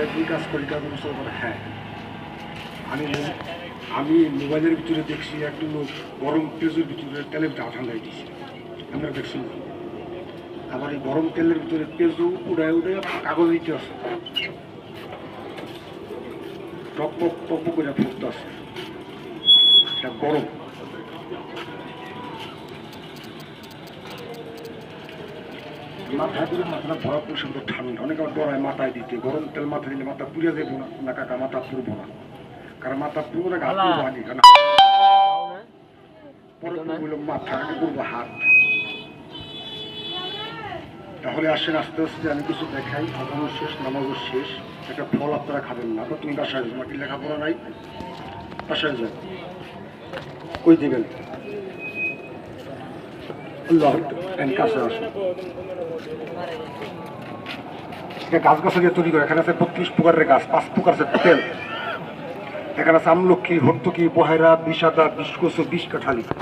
এই কাজ করি মুসল করে হ্যাঁ। আমি আমি মোবাইলের ভিতরে দেখছি একটা লোক, গরম পেঁয়াজের ভিতরে তেলের ঠান্ডায় দিয়েছে আমরা দেখছি আবার এই গরম তেলের ভিতরে পেঁয়াজও উড়ায় উড়ায় কাগজ দিতে আসে টক টক টক করে ফুটতে আছে। এটা গরম। মাথায় দিলে মাথাটা ভরা পর্যন্ত ঠান্ডা অনেক আমার ডরায় মাথায় দিতে গরম তেল মাথায় দিলে মাথা পুড়ে দেবো না কাকা মাথা পুরবো না কারণ মাথা পুরবো না হাত পুরবো আগে কারণ পুরবো মাথা আগে করব হাত তাহলে আসেন আস্তে আস্তে আমি কিছু দেখাই আজানো শেষ নামাজও শেষ একটা ফল আপনারা খাবেন না তুমি বাসায় তোমার কি লেখাপড়া নাই বাসায় যাও কই দিবেন। আল্লাহ কাছে আসুন। গাছ গাছ তৈরি করে, এখানে আছে বত্রিশ প্রকারের গাছ, পাঁচ প্রকার আছে তেল। এখানে আছে আমলক্ষী হর্তুকি, বহেরা, বিষাদা বিষ কাঠালি